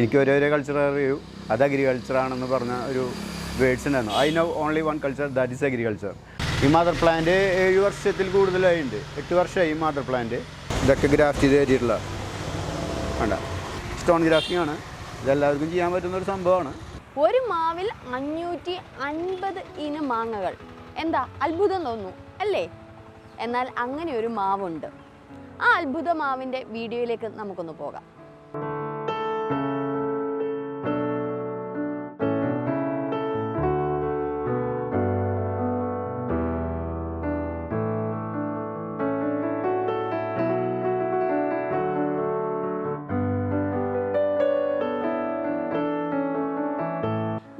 എനിക്ക് ഒരേ കൾച്ചർ അറിയൂ. അത് അഗ്രികൾച്ചറാണെന്ന് പറഞ്ഞ ഒരു വേർഡ്സ് ഉണ്ടായിരുന്നു. I know only one culture that is agriculture ഈ മദർ പ്ലാന്റ് ഏഴ് വർഷത്തിൽ കൂടുതലായിട്ടുണ്ട് എട്ട് വർഷമായി ഈ മദർ പ്ലാന്റ് ഇതൊക്കെ ഗ്രാഫ്റ്റ് ചെയ്ത് കയറ്റിയിട്ടുള്ള വേണ്ട സ്റ്റോൺ ഗ്രാഫ്റ്റിംഗ് ആണ്. ഇതെല്ലാവർക്കും ചെയ്യാൻ പറ്റുന്ന ഒരു സംഭവമാണ്. ഒരു മാവിൽ അഞ്ഞൂറ്റി അൻപത് ഇനം മാങ്ങകൾ. എന്താ? അത്ഭുതം തോന്നുന്നു അല്ലേ? എന്നാൽ അങ്ങനെ ഒരു മാവുണ്ട്. ആ അത്ഭുത മാവിന്റെ വീഡിയോയിലേക്ക് നമുക്കൊന്ന് പോകാം.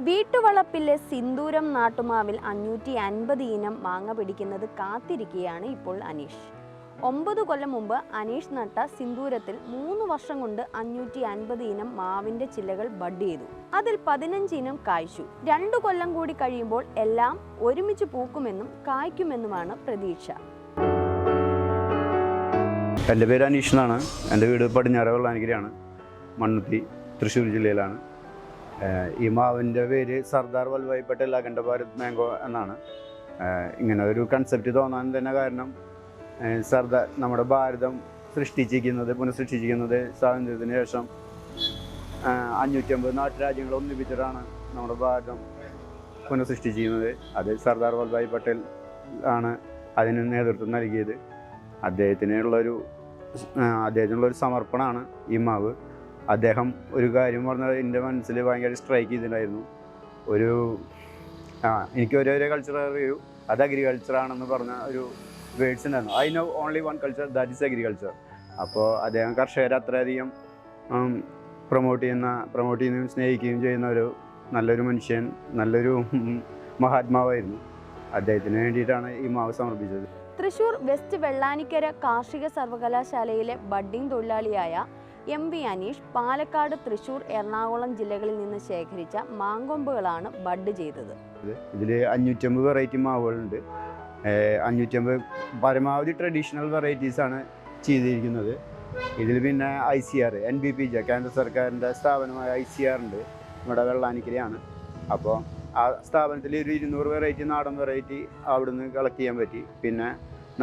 വീട്ടുവളപ്പിലെ സിന്ദൂരം നാട്ടുമാവിൽ അഞ്ഞൂറ്റി അൻപത് ഇനം മാങ്ങ പിടിക്കുന്നത് കാത്തിരിക്കുകയാണ് ഇപ്പോൾ അനീഷ്. ഒമ്പത് കൊല്ലം മുമ്പ് അനീഷ് നട്ട സിന്ദൂരത്തിൽ മൂന്ന് വർഷം കൊണ്ട് അഞ്ഞൂറ്റി അൻപത് ഇനം മാവിന്റെ ചില്ലകൾ ബഡ് ചെയ്തു. അതിൽ പതിനഞ്ച് ഇനം കായ്ച്ചു. രണ്ടു കൊല്ലം കൂടി കഴിയുമ്പോൾ എല്ലാം ഒരുമിച്ച് പൂക്കുമെന്നും കായ്ക്കുമെന്നുമാണ് പ്രതീക്ഷ. എന്റെ പേര് അനീഷ് എന്നാണ്. എന്റെ വീട് പടിഞ്ഞാറ വെള്ളാനിക്കരയാണ് മണ്ണുത്തി തൃശ്ശൂർ ജില്ലയിലാണ്. ഈ മാവിന്റെ പേര് സർദാർ വല്ലഭായ് പട്ടേൽ അഖണ്ഡ ഭാരത് മാംഗോ എന്നാണ്. ഇങ്ങനെ ഒരു കൺസെപ്റ്റ് തോന്നാൻ തന്നെ കാരണം സർദാർ നമ്മുടെ ഭാരതം സൃഷ്ടിച്ചിരിക്കുന്നത് പുനഃസൃഷ്ടിച്ചിരിക്കുന്നത് സ്വാതന്ത്ര്യത്തിന് ശേഷം അഞ്ഞൂറ്റമ്പത് നാട്ടുരാജ്യങ്ങൾ ഒന്നിപ്പിച്ചിട്ടാണ് നമ്മുടെ ഭാരതം പുനഃസൃഷ്ടിച്ചിരിക്കുന്നത്. അത് സർദാർ വല്ലഭായ് പട്ടേൽ ആണ് അതിന് നേതൃത്വം നൽകിയത്. അദ്ദേഹത്തിനുള്ളൊരു അദ്ദേഹത്തിനുള്ളൊരു സമർപ്പണമാണ് ഈ മാവ് അദ്ദേഹം ഒരു കാര്യം പറഞ്ഞാൽ എന്റെ മനസ്സിൽ ഭയങ്കര സ്ട്രൈക്ക് ചെയ്തിട്ടുണ്ടായിരുന്നു. ഒരു ആ എനിക്ക് ഒരേ കൾച്ചർ അറിയൂ. അത് അഗ്രികൾച്ചർ ആണെന്ന് പറഞ്ഞ ഒരു വേർഡ്സ് ഉണ്ടായിരുന്നു. I know only one culture that is agriculture അപ്പോൾ അദ്ദേഹം കർഷകരെ അത്രയധികം പ്രൊമോട്ട് ചെയ്യുന്ന പ്രൊമോട്ട് ചെയ്യുകയും സ്നേഹിക്കുകയും ചെയ്യുന്ന ഒരു നല്ലൊരു മനുഷ്യൻ നല്ലൊരു മഹാത്മാവായിരുന്നു. അദ്ദേഹത്തിന് വേണ്ടിയിട്ടാണ് ഈ മാവ് സമർപ്പിച്ചത്. തൃശൂർ വെസ്റ്റ് വെള്ളാനിക്കര കാർഷിക സർവകലാശാലയിലെ ബഡ്ഡിംഗ് തൊഴിലാളിയായ എം വി അനീഷ് പാലക്കാട് തൃശൂർ എറണാകുളം ജില്ലകളിൽ നിന്ന് ശേഖരിച്ച മാങ്കൊമ്പുകളാണ് ബഡ് ചെയ്തത്. ഇതിൽ അഞ്ഞൂറ്റമ്പത് വെറൈറ്റി മാവുകളുണ്ട്. അഞ്ഞൂറ്റമ്പത് പരമാവധി ട്രഡീഷണൽ വെറൈറ്റീസ് ആണ് ചെയ്തിരിക്കുന്നത്. ഇതിൽ പിന്നെ I C R N B P J കേന്ദ്ര സർക്കാരിന്റെ സ്ഥാപനമായ ഐ സി ആർ ഉണ്ട്. നമ്മുടെ വെള്ളാനിക്കരയാണ്. അപ്പോൾ ആ സ്ഥാപനത്തിൽ ഒരു ഇരുന്നൂറ് വെറൈറ്റി നാടൻ വെറൈറ്റി അവിടുന്ന് കളക്ട് ചെയ്യാൻ പറ്റി. പിന്നെ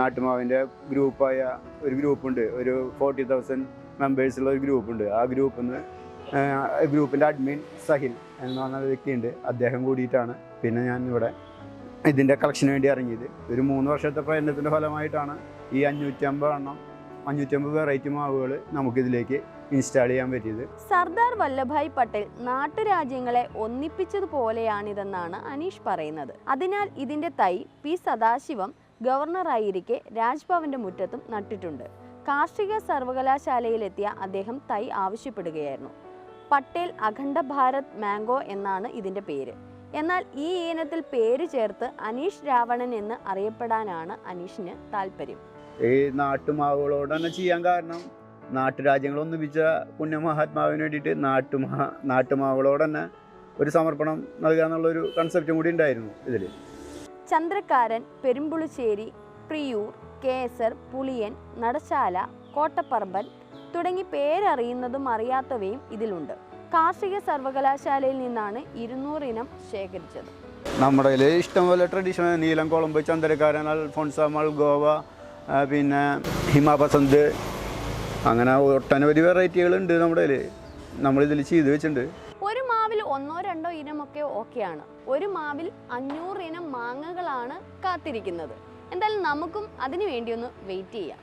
നാട്ടുമാവിന്റെ ഗ്രൂപ്പായ ഒരു ഗ്രൂപ്പുണ്ട് ഒരു ഫോർട്ടി തൗസൻഡ് മെമ്പേഴ്സുള്ള ഒരു ഗ്രൂപ്പുണ്ട് ആ ഗ്രൂപ്പിൽ നിന്ന് ഗ്രൂപ്പിന്റെ അഡ്മിൻ സഹിൽ എന്ന് പറഞ്ഞ വ്യക്തിയുണ്ട്. അദ്ദേഹം കൂടിയിട്ടാണ് പിന്നെ ഞാൻ ഇവിടെ ഇതിന്റെ കളക്ഷന് വേണ്ടി ഇറങ്ങിയത്. ഒരു മൂന്ന് വർഷത്തെ പ്രയത്നത്തിന്റെ ഫലമായിട്ടാണ് ഈ അഞ്ഞൂറ്റമ്പത് എണ്ണം അഞ്ഞൂറ്റമ്പത് വെറൈറ്റി മാവുകൾ നമുക്കിതിലേക്ക് ഇൻസ്റ്റാൾ ചെയ്യാൻ പറ്റിയത്. സർദാർ വല്ലഭായ് പട്ടേൽ നാട്ടുരാജ്യങ്ങളെ ഒന്നിപ്പിച്ചതുപോലെയാണിതെന്നാണ് അനീഷ് പറയുന്നത്. അതിനാൽ ഇതിന്റെ തൈ പി സദാശിവം ഗവർണറായിരിക്കെ രാജ്ഭവന്റെ മുറ്റത്തും നട്ടിട്ടുണ്ട്. കാർഷിക സർവകലാശാലയിലെത്തിയ അദ്ദേഹം തൈ ആവശ്യപ്പെടുകയായിരുന്നു. പട്ടേൽ അഖണ്ഡ ഭാരത് മാംഗോ എന്നാണ് ഇതിന്റെ പേര്. എന്നാൽ ഈ ഇനത്തിൽ പേര് ചേർത്ത് അനീഷ് രാവണൻ എന്ന് അറിയപ്പെടാനാണ് അനീഷിന് താല്പര്യം ഈ നാട്ടുമാവുകളോട് തന്നെ ചെയ്യാൻ കാരണം നാട്ടുരാജ്യങ്ങൾ ഒന്നിപ്പിച്ച പുണ്യമഹാത്മാവിന് വേണ്ടിയിട്ട് നാട്ടുമാ നാട്ടുമാവുകളോട് തന്നെ ഒരു സമർപ്പണം നൽകുക എന്നുള്ളൊരു കൺസെപ്റ്റും കൂടി ഉണ്ടായിരുന്നു ഇതിൽ ചന്ദ്രക്കാരൻ പെരുമ്പുളിശ്ശേരി പ്രിയൂർ കേസർ പുളിയൻ നടശാല കോട്ടപ്പറമ്പൻ തുടങ്ങി പേരറിയുന്നതും അറിയാത്തവയും ഇതിലുണ്ട്. കാർഷിക സർവകലാശാലയിൽ നിന്നാണ് ഇരുന്നൂറ് ഇനം ശേഖരിച്ചത്. നമ്മുടെ ഇഷ്ടംപോലെ ട്രഡീഷണൽ നീലം കൊളമ്പ് ചന്ദ്രക്കാരൻ അൽഫോൺസ മൾഗോവ പിന്നെ ഹിമാപസന്ത് അങ്ങനെ ഒട്ടനവധി വെറൈറ്റികളുണ്ട് നമ്മുടെ നമ്മളിതിൽ ചെയ്ത് വെച്ചിട്ടുണ്ട്. ഒരു മാവിൽ ഒന്നോ രണ്ടോ ഇനമൊക്കെ ഓക്കെയാണ്. ഒരു മാവിൽ അഞ്ഞൂറ് ഇനം മാങ്ങകളാണ് കാത്തിരിക്കുന്നത്. എന്തായാലും നമുക്കും അതിനു വേണ്ടി ഒന്ന് വെയിറ്റ് ചെയ്യാം.